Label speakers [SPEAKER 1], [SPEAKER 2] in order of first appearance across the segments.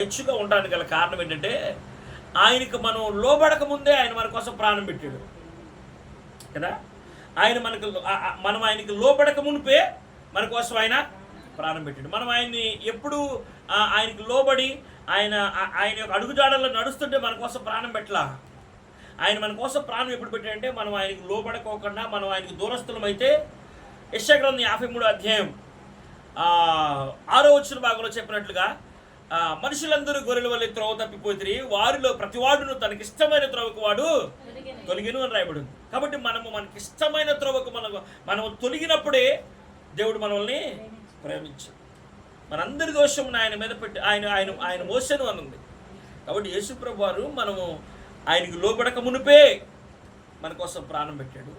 [SPEAKER 1] హెచ్చుగా ఉండడానికి గల కారణం ఏంటంటే ఆయనకు మనం లోబడక ముందే ఆయన మన కోసం ప్రాణం పెట్టాడు. కదా? ఆయన మనకు మనం ఆయనకి లోబడక మునిపే మన కోసం ఆయన ప్రాణం పెట్టాడు. మనం ఆయన్ని ఎప్పుడు ఆయనకి లోబడి ఆయన ఆయన యొక్క అడుగుజాడల్లో నడుస్తుంటే మన కోసం ప్రాణం పెట్టలా? ఆయన మన కోసం ప్రాణం ఎప్పుడు పెట్టాడంటే మనం ఆయనకి లోబడకోకుండా మనం ఆయనకి దూరస్థులం అయితే యశగ్రంథం యాభై మూడు అధ్యాయం ఆరో వచ్చిన భాగంలో చెప్పినట్లుగా మనుషులందరూ గొర్రెల వల్ల త్రోవ తప్పిపోతుంది వారిలో ప్రతివాడును తనకిష్టమైన త్రోవకు వాడు తొలగిను అని రాయబడి కాబట్టి మనము మనకి ఇష్టమైన త్రోవకు మనము మనము తొలగినప్పుడే దేవుడు మనల్ని ప్రేమించు మనందరి దోషం ఆయన మీద పెట్టి ఆయన ఆయన ఆయన మోసను అని ఉంది కాబట్టి యేసుప్రభు వారు మనము ఆయనకి లోబడక మునిపే మన కోసం ప్రాణం పెట్టాడు.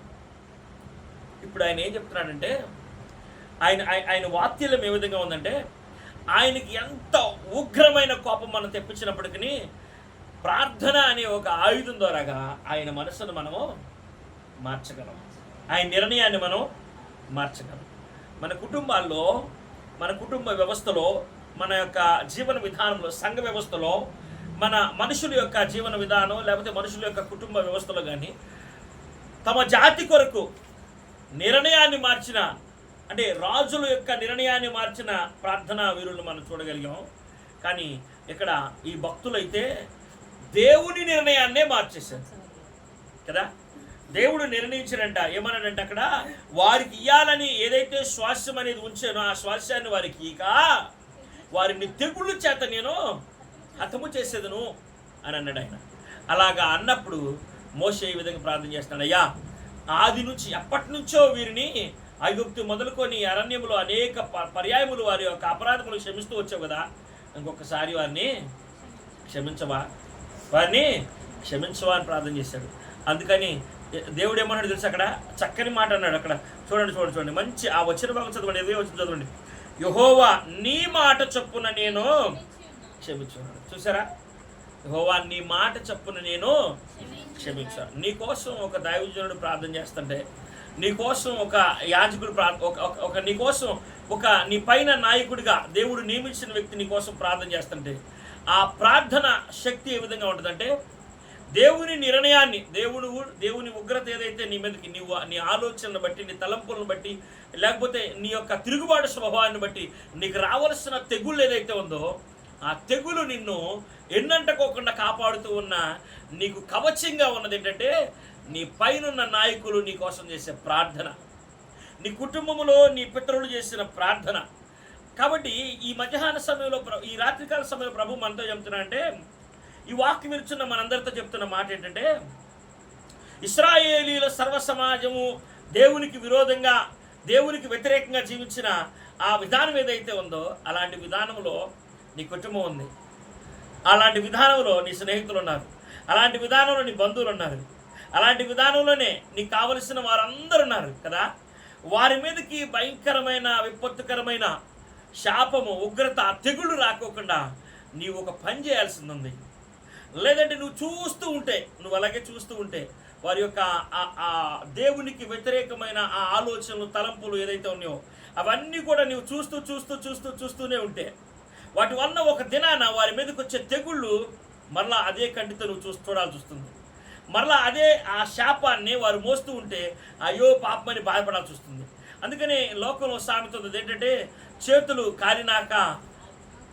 [SPEAKER 1] ఇప్పుడు ఆయన ఏం చెప్తున్నాడంటే ఆయన ఆయ- ఆయన వాత్యలం ఏ విధంగా ఉందంటే ఆయనకి ఎంత ఉగ్రమైన కోపం మనం తెప్పించినప్పటికీ ప్రార్థన అనే ఒక ఆయుధం ద్వారాగా ఆయన మనసును మనము మార్చగలం. ఆయన నిర్ణయాన్ని మనం మార్చగలం. మన కుటుంబాల్లో మన కుటుంబ వ్యవస్థలో మన యొక్క జీవన విధానంలో సంఘ వ్యవస్థలో మన మనుషుల యొక్క జీవన విధానం లేకపోతే మనుషుల యొక్క కుటుంబ వ్యవస్థలో కానీ తమ జాతి కొరకు నిర్ణయాన్ని మార్చిన అంటే రాజుల యొక్క నిర్ణయాన్ని మార్చిన ప్రార్థనా వీరులను మనం చూడగలిగాం. కానీ ఇక్కడ ఈ భక్తులైతే దేవుని నిర్ణయాన్నే మార్చేశారు. కదా? దేవుడు నిర్ణయించినంట ఏమన్నాడంటే అక్కడ? వారికి ఇయ్యాలని ఏదైతే శ్వాసం అనేది ఉంచానో ఆ శ్వాసాన్ని వారికి ఇక వారిని తెగుళ్ళు చేత నేను హతము చేసేదను అని అన్నాడు ఆయన. అలాగా అన్నప్పుడు మోసే ఈ విధంగా ప్రార్థన చేస్తున్నాడు. అయ్యా ఆది నుంచి ఎప్పటి నుంచో వీరిని ఐగుప్తి మొదలుకొని అరణ్యములు అనేక ప- పర్యాయములు వారి యొక్క అపరాధములు క్షమిస్తూ వచ్చావు కదా. ఇంకొకసారి వారిని క్షమించవా? వారిని క్షమించవా అని ప్రార్థన చేశాడు. అందుకని దేవుడు ఏమన్నాడు తెలుసు అక్కడ? చక్కని మాట అన్నాడు అక్కడ. చూడండి చూడండి చూడండి. మంచి ఆ వచ్చిన భాగం చదవండి ఇదే వచ్చిన చదవండి. యహోవా నీ మాట చొప్పున నేను క్షమించున్నాడు చూసారా? యహోవా నీ మాట చొప్పున నేను క్షమించాను నీ కోసం ఒక దైవజనుడు ప్రార్థన చేస్తుంటే నీ కోసం ఒక యాజకుడు ప్రా ఒక ఒక- ఒక నీ పైన నాయకుడిగా దేవుడు నియమించిన వ్యక్తి నీ కోసం ప్రార్థన చేస్తుంటే ఆ ప్రార్థన శక్తి ఏ విధంగా ఉంటుందంటే దేవుని నిర్ణయాన్ని దేవుడు దేవుని ఉగ్రత ఏదైతే నీ మీదకి నీవు నీ ఆలోచనను బట్టి నీ తలంపులను బట్టి లేకపోతే నీ యొక్క తిరుగుబాటు స్వభావాన్ని బట్టి నీకు రావలసిన తెగుళ్ళు ఏదైతే ఉందో ఆ తెగులు నిన్ను ఎన్నంటకోకుండా కాపాడుతూ ఉన్న నీకు కవచంగా ఉన్నది ఏంటంటే నీ పైనున్న నాయకులు నీ కోసం చేసే ప్రార్థన. నీ కుటుంబంలో నీ పితరులు చేసిన ప్రార్థన. కాబట్టి ఈ మధ్యాహ్న సమయంలో ఈ రాత్రికాల సమయంలో ప్రభు మనతో చెప్తున్నా అంటే ఈ వాక్యం విరుచున్న మనందరితో చెప్తున్న మాట ఏంటంటే ఇస్రాయేలీల సర్వ సమాజము దేవునికి విరోధంగా దేవునికి వ్యతిరేకంగా జీవించిన ఆ విధానం ఏదైతే ఉందో అలాంటి విధానంలో నీ కుటుంబం ఉంది. అలాంటి విధానంలో నీ స్నేహితులు ఉన్నారు. అలాంటి విధానంలో నీ బంధువులు ఉన్నారు. అలాంటి విధానంలోనే నీకు కావలసిన వారందరూ ఉన్నారు కదా. వారి మీదకి భయంకరమైన విపత్తుకరమైన శాపము ఉగ్రత తెగుళ్ళు రాకోకుండా నీవు ఒక పని చేయాల్సింది ఉంది లేదంటే నువ్వు చూస్తూ ఉంటే నువ్వు అలాగే చూస్తూ ఉంటే వారి యొక్క ఆ- దేవునికి వ్యతిరేకమైన ఆ ఆలోచనలు తలంపులు ఏదైతే ఉన్నాయో అవన్నీ కూడా నువ్వు చూస్తూ చూస్తూ చూస్తూ చూస్తూనే ఉంటే వాటి వల్ల ఒక దినాన వారి మీదకి వచ్చే తెగుళ్ళు మరలా అదే కంటితో నువ్వు చూసి చూడాల్సి వస్తుంది. మరలా అదే ఆ శాపాన్ని వారు మోస్తూ ఉంటే అయ్యో పాపమని బాధపడాల్సి వస్తుంది. అందుకని లోకంలో సామెత ఏంటంటే చేతులు కాలినాక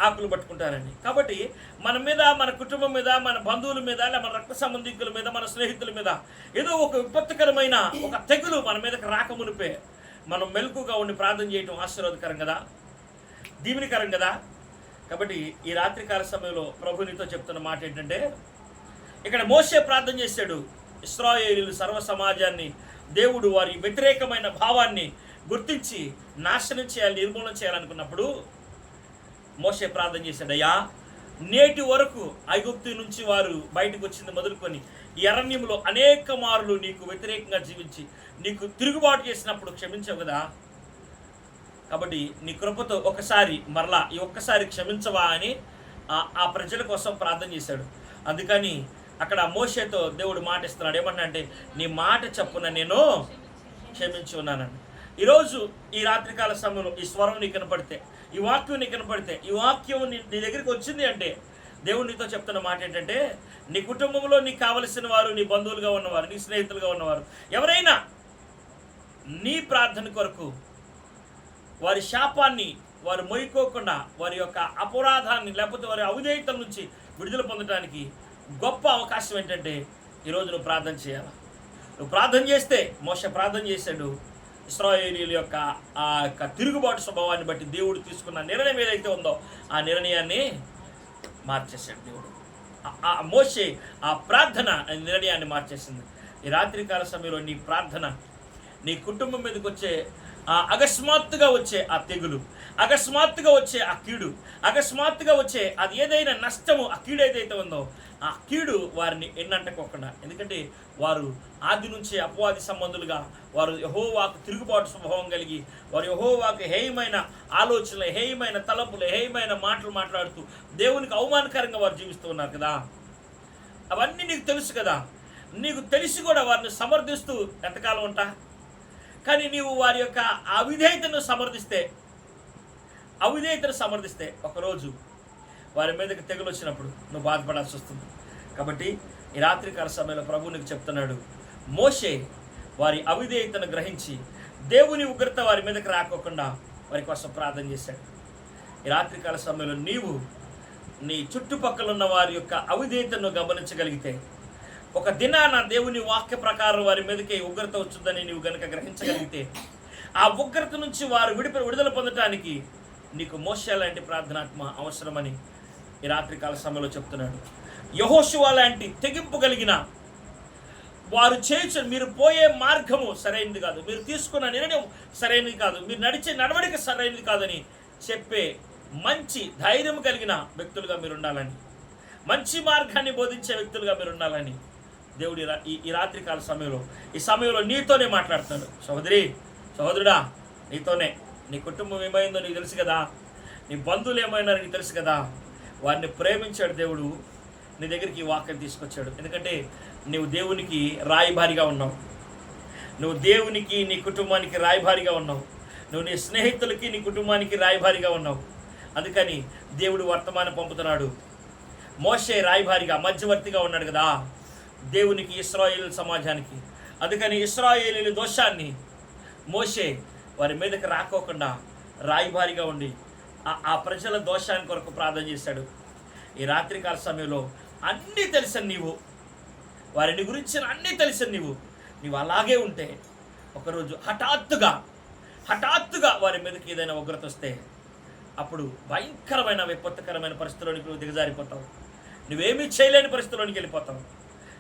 [SPEAKER 1] ఆకులు పట్టుకుంటారండి. కాబట్టి మన మీద మన కుటుంబం మీద మన బంధువుల మీద లేదా మన రక్త సంబంధికుల మీద మన స్నేహితుల మీద ఏదో ఒక విపత్తుకరమైన ఒక తెగులు మన మీదకి రాకమునిపే మనం మెలకుగా ఉండి ప్రార్థన చేయటం ఆశీర్వాదకరం కదా? దీవెనికరం కదా? కాబట్టి ఈ రాత్రికాల సమయంలో ప్రభు నీతో చెప్తున్న మాట ఏంటంటే ఇక్కడ మోసే ప్రార్థన చేశాడు. ఇస్రాయేలీలు సర్వ సమాజాన్ని దేవుడు వారి వ్యతిరేకమైన భావాన్ని గుర్తించి నాశనం చేయాలి నిర్మూలన చేయాలనుకున్నప్పుడు మోసే ప్రార్థన చేశాడు అయ్యా నేటి వరకు ఐగుప్తు నుంచి వారు బయటకు వచ్చింది మొదలుకొని ఎరణ్యంలో అనేక మార్లు నీకు వ్యతిరేకంగా జీవించి నీకు తిరుగుబాటు చేసినప్పుడు క్షమించవు కదా. కాబట్టి నీ కృపతో ఒకసారి మరలా ఈ ఒక్కసారి క్షమించవా అని ఆ ప్రజల కోసం ప్రార్థన చేశాడు. అందుకని అక్కడ మోషేతో దేవుడు మాట ఇస్తున్నాడు ఏమన్నా నీ మాట చెప్పున నేను క్షమించి ఉన్నానండి ఈరోజు ఈ రాత్రికాల సమయంలో ఈ స్వరం నీకు కనపడితే ఈ వాక్యం నీకు కనపడితే ఈ వాక్యం నీ నీ దగ్గరికి వచ్చింది అంటే దేవుడు నీతో చెప్తున్న మాట ఏంటంటే నీ కుటుంబంలో నీకు కావలసిన వారు నీ బంధువులుగా ఉన్నవారు నీ స్నేహితులుగా ఉన్నవారు ఎవరైనా నీ ప్రార్థన కొరకు వారి శాపాన్ని వారు మొయ్యుకోకుండా వారి యొక్క అపరాధాన్ని లేకపోతే వారి అవిధేయత నుంచి విడుదల పొందడానికి గొప్ప అవకాశం ఏంటంటే ఈరోజు నువ్వు ప్రార్థన చేయాలి? నువ్వు ప్రార్థన చేస్తే మోస ప్రార్థన చేశాడు. ఇస్రాయేలీల యొక్క ఆ యొక్క తిరుగుబాటు స్వభావాన్ని బట్టి దేవుడు తీసుకున్న నిర్ణయం ఏదైతే ఉందో ఆ నిర్ణయాన్ని మార్చేశాడు దేవుడు. ఆ- ఆ మోసే ఆ ప్రార్థన నిర్ణయాన్ని మార్చేసింది. ఈ రాత్రికాల సమయంలో నీ ప్రార్థన నీ కుటుంబం మీదకి వచ్చే ఆ అకస్మాత్తుగా వచ్చే ఆ తెగులు అకస్మాత్తుగా వచ్చే ఆ కీడు అకస్మాత్తుగా వచ్చే అది ఏదైనా నష్టము ఆ కీడు ఏదైతే ఉందో ఆ కీడు వారిని ఎన్నంటకోకుండా ఎందుకంటే వారు ఆది నుంచి అపవాది సంబంధులుగా వారు యహోవాకు తిరుగుబాటు స్వభావం కలిగి వారు యహోవాకు హేయమైన ఆలోచనలు హేయమైన తలంపులు హేయమైన మాటలు మాట్లాడుతూ దేవునికి అవమానకరంగా వారు జీవిస్తూ ఉన్నారు కదా. అవన్నీ నీకు తెలుసు కదా. నీకు తెలిసి కూడా వారిని సమర్థిస్తూ ఎంతకాలం ఉంటా? కానీ నీవు వారి యొక్క అవిధేయతను సమర్థిస్తే అవిధేయతను సమర్థిస్తే ఒకరోజు వారి మీదకి తెగులు వచ్చినప్పుడు నువ్వు బాధపడాల్సి వస్తుంది. కాబట్టి ఈ రాత్రికాల సమయంలో ప్రభు నీకు చెప్తున్నాడు మోషే వారి అవిధేయతను గ్రహించి దేవుని ఉగ్రత వారి మీదకి రాకోకుండా వారి కోసం ప్రార్థన చేశాడు. ఈ రాత్రికాల సమయంలో నీవు నీ చుట్టుపక్కల ఉన్న వారి యొక్క అవిధేయతను గమనించగలిగితే ఒక దినాన దేవుని వాక్య ప్రకారం వారి మీదకి ఉగ్రత వచ్చిందని నీవు గనుక గ్రహించగలిగితే ఆ ఉగ్రత నుంచి వారు విడిపి విడుదల పొందటానికి నీకు మోస లాంటి ప్రార్థనాత్మ అవసరమని ఈ రాత్రికాల సమయంలో చెప్తున్నాడు. యహోశివ లాంటి తెగింపు కలిగిన వారు చేయొచ్చు మీరు పోయే మార్గము సరైనది కాదు. మీరు తీసుకున్న నిర్ణయం సరైనది కాదు. మీరు నడిచే నడవడిక సరైనది కాదని చెప్పే మంచి ధైర్యం కలిగిన వ్యక్తులుగా మీరు ఉండాలని మంచి మార్గాన్ని బోధించే వ్యక్తులుగా మీరు ఉండాలని దేవుడి ఈ ఈ రాత్రికాల సమయంలో ఈ సమయంలో నీతోనే మాట్లాడుతున్నాడు. సహోదరి సహోదరుడా నీతోనే. నీ కుటుంబం ఏమైందో నీకు తెలుసు కదా. నీ బంధువులు ఏమైనారో నీకు తెలుసు కదా. వారిని ప్రేమించాడు దేవుడు. నీ దగ్గరికి ఈ వాక్యం తీసుకొచ్చాడు. ఎందుకంటే నువ్వు దేవునికి రాయిభారిగా ఉన్నావు. నువ్వు దేవునికి నీ కుటుంబానికి రాయిభారిగా ఉన్నావు. నువ్వు నీ స్నేహితులకి నీ కుటుంబానికి రాయిభారిగా ఉన్నావు. అందుకని దేవుడు వర్తమానం పంపుతున్నాడు. మోషే రాయబారిగా మధ్యవర్తిగా ఉన్నాడు కదా. దేవునికి ఇస్రాయేల్ సమాజానికి. అందుకని ఇస్రాయేలీల దోషాన్ని మోషే వారి మీదకి రాకోకుండా రాయబారిగా ఉండి ఆ- ప్రజల దోషాన్ని కొరకు ప్రార్థన చేశాడు. ఈ రాత్రికాల సమయంలో అన్నీ తెలిసిన నీవు వారిని గురించిన అన్నీ తెలిసిన నీవు నీవు అలాగే ఉంటే ఒకరోజు హఠాత్తుగా హఠాత్తుగా వారి మీదకి ఏదైనా ఉగ్రత వస్తే అప్పుడు భయంకరమైన విపత్తుకరమైన పరిస్థితుల్లోనికి నువ్వు దిగజారిపోతావు. నువ్వేమీ చేయలేని పరిస్థితుల్లోనికి వెళ్ళిపోతావు.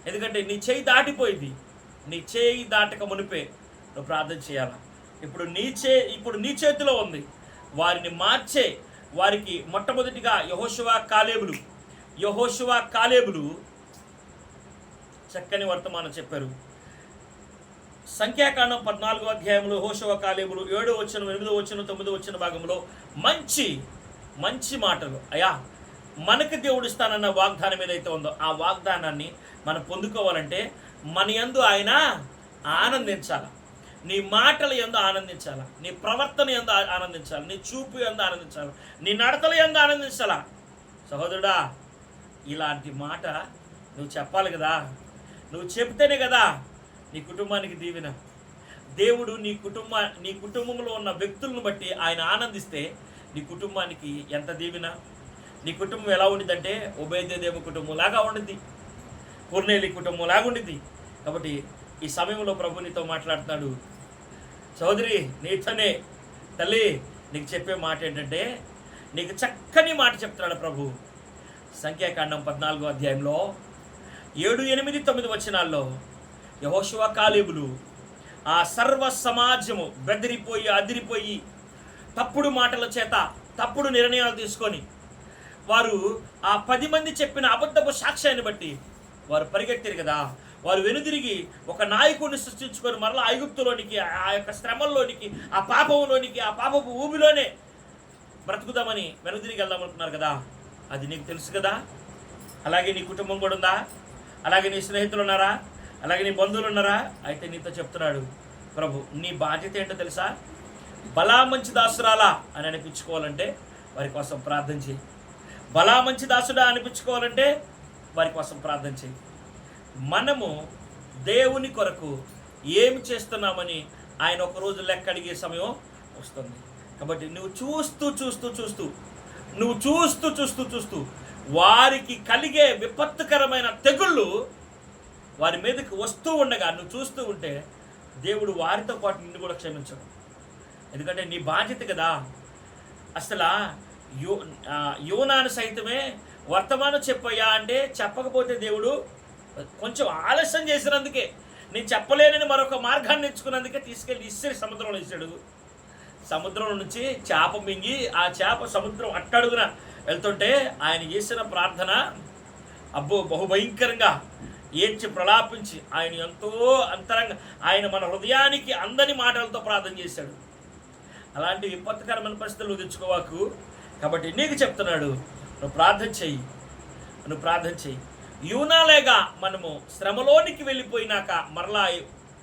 [SPEAKER 1] ఎందుకంటే నీ చేయి దాటిపోయింది. నీ చేయి దాటక మునిపే నువ్వు ప్రార్థన చేయాలా? ఇప్పుడు నీ చే ఇప్పుడు నీ చేతిలో ఉంది. వారిని మార్చే వారికి మొట్టమొదటిగా యహోశివా కాలేబులు. యహోశివా కాలేబులు చక్కని వర్తమానం చెప్పారు. సంఖ్యాకాండం పద్నాలుగో అధ్యాయంలో హోషవ కాలేబులు ఏడో వచ్చిన ఎనిమిదో వచ్చిన తొమ్మిదో వచ్చిన భాగంలో మంచి మంచి మాటలు. అయా మనకి దేవుడు ఇస్తానన్న వాగ్దానం ఏదైతే ఉందో ఆ వాగ్దానాన్ని మనం పొందుకోవాలంటే మన యందు ఆయన ఆనందించాలి. నీ మాటలు ఎందు ఆనందించాలా? నీ ప్రవర్తన ఎందు ఆనందించాలి? నీ చూపు ఎందు ఆనందించాలి? నీ నడతలు ఎందు ఆనందించాలా? సహోదరుడా ఇలాంటి మాట నువ్వు చెప్పాలి కదా? నువ్వు చెప్తేనే కదా నీ కుటుంబానికి దీవెన. దేవుడు నీ కుటుంబ నీ కుటుంబంలో ఉన్న వ్యక్తులను బట్టి ఆయన ఆనందిస్తే నీ కుటుంబానికి ఎంత దీవెన? నీ కుటుంబం ఎలా ఉండిద్దంటే ఉభయదేదేవ కుటుంబం లాగా ఉండిద్ది. పూర్ణేలి కుటుంబం లాగా ఉండిద్ది. కాబట్టి ఈ సమయంలో ప్రభు నీతో మాట్లాడుతున్నాడు. సోదరి నీతోనే తల్లి నీకు చెప్పే మాట ఏంటంటే నీకు చక్కని మాట చెప్తున్నాడు ప్రభు. సంఖ్యాకాండం పద్నాలుగో అధ్యాయంలో ఏడు ఎనిమిది తొమ్మిది వచనాల్లో యహోశివ కాలేబులు ఆ సర్వ సమాజము బెదిరిపోయి అదిరిపోయి తప్పుడు మాటల చేత తప్పుడు నిర్ణయాలు తీసుకొని వారు ఆ పది మంది చెప్పిన అబద్ధపు సాక్ష్యాన్ని బట్టి వారు పరిగెత్తారు కదా. వారు వెనుదిరిగి ఒక నాయకుడిని సృష్టించుకొని మరలా ఐగుప్తులోనికి ఆ యొక్క శ్రమంలోనికి ఆ పాపంలోనికి ఆ పాపపు ఊబిలోనే బ్రతుకుదామని వెనుదిరిగి వెళ్దాం అనుకున్నారు కదా. అది నీకు తెలుసు కదా? అలాగే నీ కుటుంబం కూడా ఉందా? అలాగే నీ స్నేహితులు ఉన్నారా? అలాగే నీ బంధువులు ఉన్నారా? అయితే నీతో చెప్తున్నాడు ప్రభు నీ బాధ్యత ఏంటో తెలుసా? బలా మంచి దాసురాలా? అని అనిపించుకోవాలంటే వారి కోసం ప్రార్థన చేయి. బలా మంచి దాసుడా అనిపించుకోవాలంటే వారి కోసం ప్రార్థన చేయి. మనము దేవుని కొరకు ఏమి చేస్తున్నామని ఆయన ఒక రోజు లెక్క అడిగే సమయం వస్తుంది. కాబట్టి నువ్వు చూస్తూ చూస్తూ చూస్తూ నువ్వు చూస్తూ చూస్తూ చూస్తూ వారికి కలిగే విపత్తుకరమైన తెగుళ్ళు వారి మీదకి వస్తూ ఉండగా నువ్వు చూస్తూ ఉంటే దేవుడు వారితో పాటు నిన్ను కూడా క్షమించడు. ఎందుకంటే నీ బాధ్యత కదా. అసలు యో యోనాను సైతమే వర్తమానం చెప్పయ్యా అంటే చెప్పకపోతే దేవుడు కొంచెం ఆలస్యం చేసినందుకే నేను చెప్పలేనని మరొక మార్గాన్ని ఎంచుకున్నందుకే తీసుకెళ్ళి ఇస్తే సముద్రంలో ఇస్తాడు సముద్రం నుంచి చేప మింగి ఆ చేప సముద్రం అట్టడుగున వెళ్తుంటే ఆయన చేసిన ప్రార్థన అబ్బో బహుభయంకరంగా ఏడ్చి ప్రలాపించి ఆయన ఎంతో అంతరంగ ఆయన మన హృదయానికి అందని మాటలతో ప్రార్థన చేశాడు. అలాంటి విపత్కరమైన పరిస్థితులు తెచ్చుకోవాకు కాబట్టి నీకు చెప్తున్నాడు నువ్వు ప్రార్థన చెయ్యి నువ్వు ప్రార్థన చెయ్యి యూనాలేగా మనము శ్రమలోనికి వెళ్ళిపోయినాక మరలా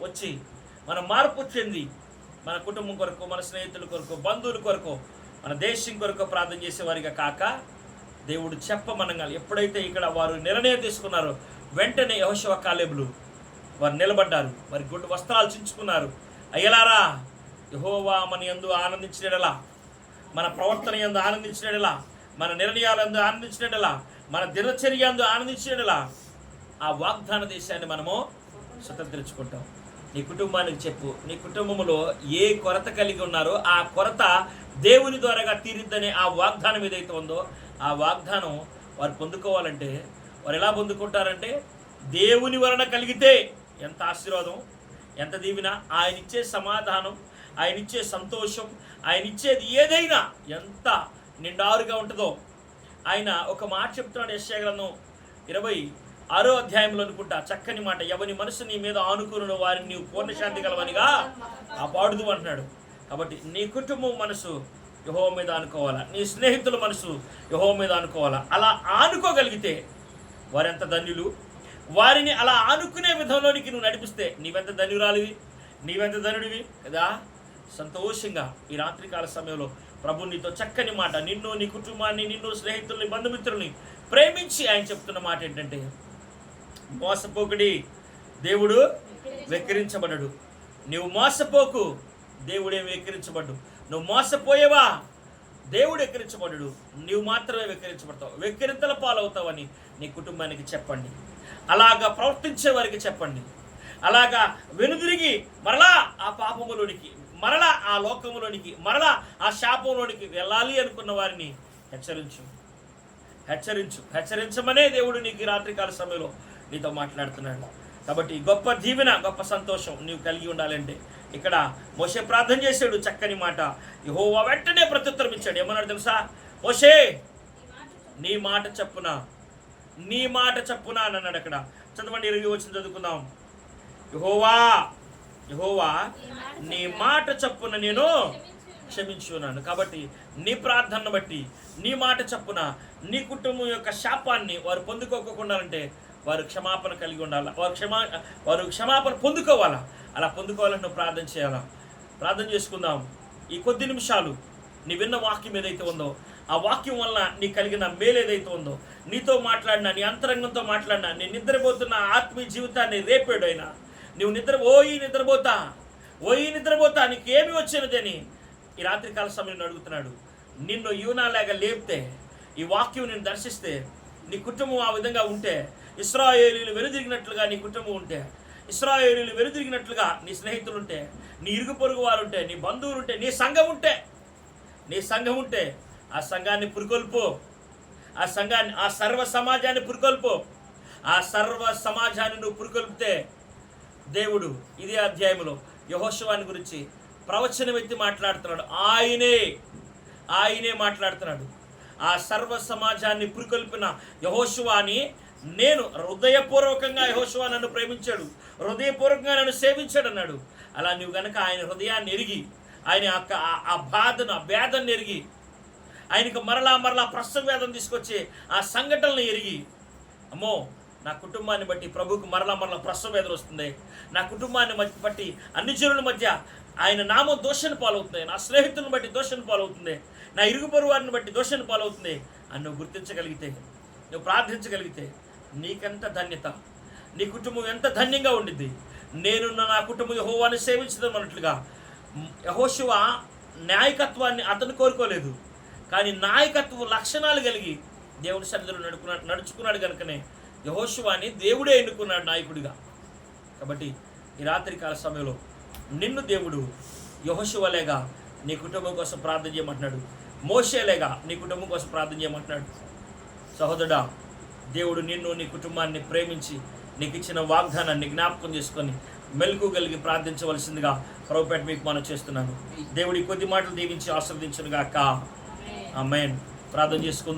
[SPEAKER 1] వచ్చి మన మార్పు చెంది మన కుటుంబం కొరకు మన స్నేహితుల కొరకు బంధువుల కొరకు మన దేశం కొరకు ప్రార్థన చేసేవారిగా కాక దేవుడు చెప్పమనగా ఎప్పుడైతే ఇక్కడ వారు నిర్ణయం తీసుకున్నారో వెంటనే యహోశవ కాలేబులు వారు నిలబడ్డారు. వారి గుడ్డు వస్త్రాలు చించుకున్నారు. అయ్యలారా యహోవా మన యందు ఆనందించినడలా మన ప్రవర్తన యందు ఆనందించినడలా మన నిర్ణయాలందు ఆనందించినడలా మన దినచర్య అందు ఆనందించేలా ఆ వాగ్దాన దేశాన్ని మనము స్వతంత్రించుకుంటాం. నీ కుటుంబానికి చెప్పు నీ కుటుంబంలో ఏ కొరత కలిగి ఉన్నారో ఆ కొరత దేవుని ద్వారాగా తీరిద్దనే ఆ వాగ్దానం ఏదైతే ఉందో ఆ వాగ్దానం వారు పొందుకోవాలంటే వారు ఎలా పొందుకుంటారంటే దేవుని వలన కలిగితే ఎంత ఆశీర్వాదం ఎంత దీవిన ఆయన ఇచ్చే సమాధానం ఆయన ఇచ్చే సంతోషం ఆయన ఇచ్చేది ఏదైనా ఎంత నిండారుగా ఉంటుందో ఆయన ఒక మాట చెప్తున్నాడు యశ్యాగలను ఇరవై ఆరో అధ్యాయంలో అనుకుంటా. చక్కని మాట ఎవని మనసు నీ మీద ఆనుకున్న వారిని నీవు పూర్ణశాంతి గలవనిగా ఆ పాడుదు అంటున్నాడు. కాబట్టి నీ కుటుంబం మనసు యహో మీద అనుకోవాలా నీ స్నేహితుల మనసు యహో మీద అనుకోవాలా అలా ఆనుకోగలిగితే వారెంత ధన్యులు? వారిని అలా ఆనుకునే విధంలోనికి నువ్వు నడిపిస్తే నీవెంత ధన్యురాలివి? నీవెంత ధనుడివి? కదా? సంతోషంగా ఈ రాత్రికాల సమయంలో ప్రభు నీతో చక్కని మాట నిన్ను నీ కుటుంబాన్ని నిన్ను స్నేహితుల్ని బంధుమిత్రుల్ని ప్రేమించి ఆయన చెప్తున్న మాట ఏంటంటే మోసపోకుడి దేవుడు వెక్కిరించబడడు. నువ్వు మోసపోకు దేవుడే వెక్కిరించబడ్డు. నువ్వు మోసపోయేవా దేవుడు వెక్కిరించబడడు. నువ్వు మాత్రమే వెక్కిరించబడతావు. వెక్కిరింతల పాలవుతావని నీ కుటుంబానికి చెప్పండి. అలాగా ప్రవర్తించే వారికి చెప్పండి. అలాగా వెనుదిరిగి మరలా ఆ పాపములోనికి మరలా ఆ లోకములోనికి మరలా ఆ శాపంలోనికి వెళ్ళాలి అనుకున్న వారిని హెచ్చరించు. హెచ్చరించు. హెచ్చరించమనే దేవుడు నీకు రాత్రికాల సమయంలో నీతో మాట్లాడుతున్నాడు. కాబట్టి గొప్ప దీవెన గొప్ప సంతోషం నీవు కలిగి ఉండాలంటే ఇక్కడ మోసే ప్రార్థన చేశాడు చక్కని మాట. యహోవా వెంటనే ప్రత్యుత్తరం ఇచ్చాడు. ఏమన్నాడు తెలుసా? మోసే నీ మాట చెప్పున నీ మాట చెప్పున అని అన్నాడు అక్కడ. చదవండి ఇరవై వచ్చిన చదువుకుందాం. యహోవా యహోవా నీ మాట చప్పున నేను క్షమించున్నాను. కాబట్టి నీ ప్రార్థనను బట్టి నీ మాట చప్పున నీ కుటుంబం యొక్క శాపాన్ని వారు పొందుకోకుండా అంటే వారు క్షమాపణ కలిగి ఉండాలి? వారు క్షమా వారు క్షమాపణ పొందుకోవాలా? అలా పొందుకోవాలని నువ్వు ప్రార్థన చేయాలా? ప్రార్థన చేసుకుందాం. ఈ కొద్ది నిమిషాలు నీ విన్న వాక్యం ఏదైతే ఉందో ఆ వాక్యం వలన నీ కలిగిన మేలు ఏదైతే ఉందో నీతో మాట్లాడినా నీ అంతరంగంతో మాట్లాడినా నీ నిద్రపోతున్న ఆత్మీయ జీవితాన్ని రేపాడు అయినా నువ్వు నిద్ర ఓయి నిద్రపోతా. ఓయి నిద్రపోతా. నీకేమి ఏమి వచ్చినదని ఈ రాత్రికాల సమయంలో అడుగుతున్నాడు. నిన్ను యూనాలాగా లేపితే ఈ వాక్యం నేను దర్శిస్తే నీ కుటుంబం ఆ విధంగా ఉంటే ఇస్రాయేలీలు వెనుదిరిగినట్లుగా నీ కుటుంబం ఉంటే ఇస్రాయేలీలు వెనుదిరిగినట్లుగా నీ స్నేహితులు ఉంటే నీ ఇరుగు పొరుగు వారు ఉంటే నీ బంధువులు ఉంటే నీ సంఘం ఉంటే నీ సంఘం ఉంటే ఆ సంఘాన్ని పురుకొల్పో. ఆ సంఘాన్ని ఆ సర్వ సమాజాన్ని పురుకొల్పో. ఆ సర్వ సమాజాన్ని నువ్వు పురుకొల్పితే దేవుడు ఇదే అధ్యాయంలో యహోశవాన్ని గురించి ప్రవచనం ఎత్తి మాట్లాడుతున్నాడు. ఆయనే ఆయనే మాట్లాడుతున్నాడు. ఆ సర్వ సమాజాన్ని పురికొల్పిన యహోశువాని నేను హృదయపూర్వకంగా యహోశువా నన్ను ప్రేమించాడు. హృదయపూర్వకంగా నన్ను సేవించాడు అన్నాడు. అలా నువ్వు గనక ఆయన హృదయాన్ని ఎరిగి ఆయన యొక్క ఆ- ఆ బాధను ఆ వేదన ఎరిగి ఆయనకు మరలా మరలా ప్రస్తుత వేదం తీసుకొచ్చే ఆ సంఘటనలు ఎరిగి అమ్మో నా కుటుంబాన్ని బట్టి ప్రభువుకు మరలా మరలా ప్రశ్న ఎదురొస్తుంది నా కుటుంబాన్ని బట్టి అన్ని జనుల మధ్య ఆయన నామం దోషణ పాలవుతుంది. నా స్నేహితులను బట్టి దోషణ పాలవుతుంది. నా ఇరుగు పొరుగు బట్టి దోషణ పాలవుతుంది. అని నువ్వు గుర్తించగలిగితే నువ్వు ప్రార్థించగలిగితే నీకెంత ధన్యత నీ కుటుంబం ఎంత ధన్యంగా ఉండిద్ది. నేనున్న నా కుటుంబం యహోవాన్ని సేవించడం అన్నట్లుగా యహోశివ నాయకత్వాన్ని అతను కోరుకోలేదు. కానీ నాయకత్వ లక్షణాలు కలిగి దేవుని సన్నిధిలో నడుకున్నాడు నడుచుకున్నాడు కనుకనే యహోశివాని దేవుడే ఎన్నుకున్నాడు నాయకుడిగా. కాబట్టి ఈ రాత్రి కాల సమయంలో నిన్ను దేవుడు యహోశివలేగా నీ కుటుంబం కోసం ప్రార్థన చేయమంటున్నాడు. మోసేలేగా నీ కుటుంబం కోసం ప్రార్థన చేయమంటున్నాడు. సహోదరుడా దేవుడు నిన్ను నీ కుటుంబాన్ని ప్రేమించి నీకు ఇచ్చిన వాగ్దానాన్ని జ్ఞాపకం చేసుకొని మెలకు కలిగి ప్రార్థించవలసిందిగా ప్రభుపేట మీకు మనం చేస్తున్నాను. దేవుడి కొద్ది మాటలు దీవించి ఆశ్రవదించునుగాక. ఆమెన్. ప్రార్థన చేసుకుందాం.